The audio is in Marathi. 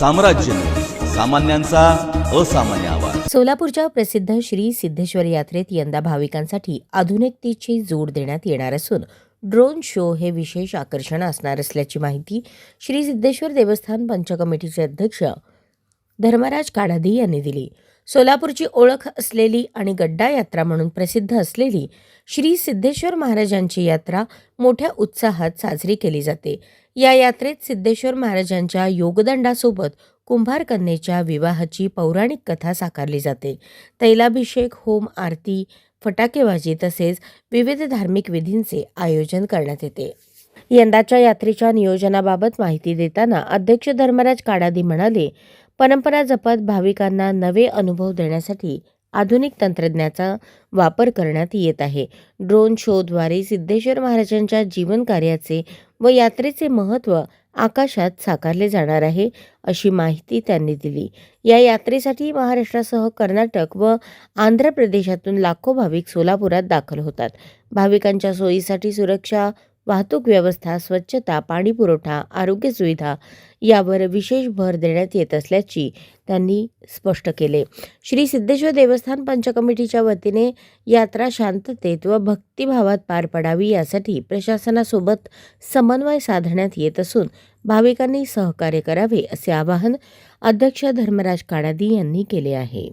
साम्राज्य. सामान्यांचा असामान्य आवाज. सोलापूरच्या प्रसिद्ध श्री सिद्धेश्वर यात्रेत यंदा भाविकांसाठी आधुनिकतेची जोड देण्यात येणार असून ड्रोन शो हे विशेष आकर्षण असणार असल्याची माहिती श्री सिद्धेश्वर देवस्थान पंच कमिटीचे अध्यक्ष धर्मराज काढादी यांनी दिली. सोलापूरची ओळख असलेली आणि गड्डा यात्रा म्हणून प्रसिद्ध असलेली श्री सिद्धेश्वर महाराजांची यात्रा मोठ्या उत्साहात साजरी केली जाते. या यात्रेत सिद्धेश्वर महाराजांच्या योगदंडासोबत कुंभार कन्येच्या विवाहाची पौराणिक कथा साकारली जाते. तैलाभिषेक होम आरती फटाकेबाजी तसेच विविध धार्मिक विधींचे आयोजन करण्यात येते. यंदाच्या यात्रेच्या नियोजनाबाबत माहिती देताना अध्यक्ष धर्मराज काडादी म्हणाले परंपरा जपत भाविकांना नवे अनुभव देण्यासाठी आधुनिक तंत्रज्ञाचा वापर करण्यात येत आहे. ड्रोन शोद्वारे सिद्धेश्वर महाराजांच्या जीवन कार्याचे व यात्रेचे महत्त्व आकाशात साकारले जाणार आहे अशी माहिती त्यांनी दिली. या यात्रेसाठी महाराष्ट्रासह कर्नाटक व आंध्र प्रदेशातून लाखो भाविक सोलापुरात दाखल होतात. भाविकांच्या सोयीसाठी सुरक्षा वाहतूक व्यवस्था स्वच्छता पाणीपुरवठा आरोग्य सुविधा यावर विशेष भर देण्यात येत असल्याची त्यांनी स्पष्ट केले. श्री सिद्धेश्वर देवस्थान पंचकमिटीच्या वतीने यात्रा शांततेत व भक्तिभावात पार पडावी यासाठी प्रशासनासोबत समन्वय साधण्यात येत असून भाविकांनी सहकार्य करावे असे आवाहन अध्यक्ष धर्मराज काडादी यांनी केले आहे.